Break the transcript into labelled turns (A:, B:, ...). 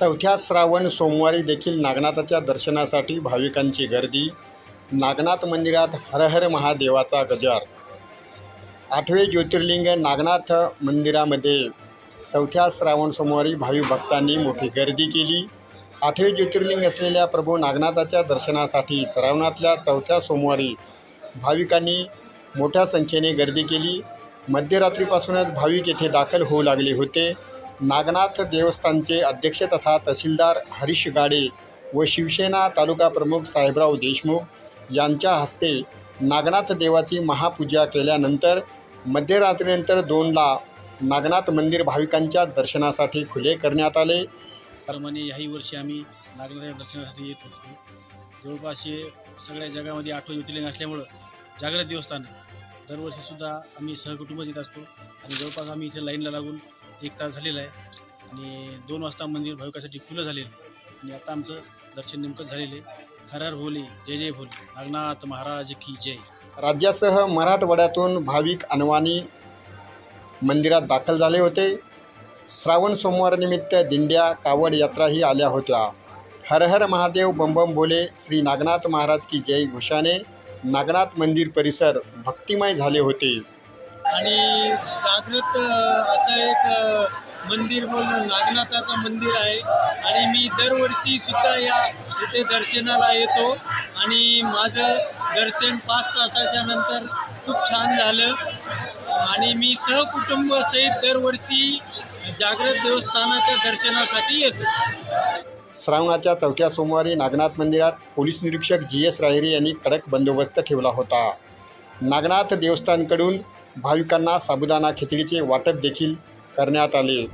A: चौथ्या श्रावण सोमवारी देखील नागनाथाच्या दर्शनासाठी भाविकांची गर्दी. नागनाथ मंदिरात हरहर महादेवाचा गजर. आठवे ज्योतिर्लिंग नागनाथ मंदिरामध्ये. चौथ्या श्रावण सोमवारी भावी भक्तांनी मोठी गर्दी केली. आठवे ज्योतिर्लिंग असलेल्या प्रभू नागनाथाच्या दर्शनासाठी श्रावणातल्या चौथ्या सोमवारी भाविकांनी मोठ्या संख्येने गर्दी केली. मध्यरात्रीपासूनच भाविक येथे दाखल होऊ लागले होते. नागनाथ देवस्थानचे अध्यक्ष तथा तहसीलदार हरीश गाडे व शिवसेना तालुका प्रमुख साहेबराव देशमुख यांच्या हस्ते नागनाथ देवाची महापूजा केल्यानंतर मध्यरात्रीनंतर दोनला नागनाथ मंदिर भाविकांच्या दर्शनासाठी खुले करण्यात आले.
B: प्रमाणे याही वर्षी आम्ही नागनाथ दर्शनासाठी येत असतो जवळपास हे सगळ्या जगामध्ये आठवण ज्योतिर्लिंग असल्यामुळं जागृत देवस्थान दरवर्षीसुद्धा आम्ही सहकुटुंब येत असतो आणि जवळपास आम्ही इथे लाईनला लागून एक तास झालेला आहे. आणि दोन वाजता मंदिर भाविकासाठी खुलं झालेलं. आहे आणि आता आमचं दर्शन नेमकंच झालेलं आहे. हर हर भोले जय जय भोले. नागनाथ महाराज की जय.
A: राज्यासह मराठवाड्यातून भाविक अनवाणी मंदिरात दाखल झाले होते. श्रावण सोमवारनिमित्त दिंड्या कावड यात्राही आल्या होत्या. हर हर महादेव बंबम बोले. श्री नागनाथ महाराज की जय घोषाने नागनाथ मंदिर परिसर भक्तिमय झाले होते.
C: आणि जागृत असं एक मंदिर म्हणून नागनाथाचं मंदिर आहे. आणि मी दरवर्षी सुद्धा या इथे दर्शनाला येतो. आणि माझं दर्शन पाच तासाच्या नंतर खूप छान झालं. आणि मी सहकुटुंब सहित दरवर्षी जागृत देवस्थानाच्या दर्शनासाठी येतो.
A: श्रावणाच्या चौथ्या सोमवारी नागनाथ मंदिरात पोलीस निरीक्षक जी एस राहिरे यांनी कडक बंदोबस्त ठेवला होता. नागनाथ देवस्थानकडून भाविकांना साबुदाणा खिचडीचे वाटप देखील करण्यात आले.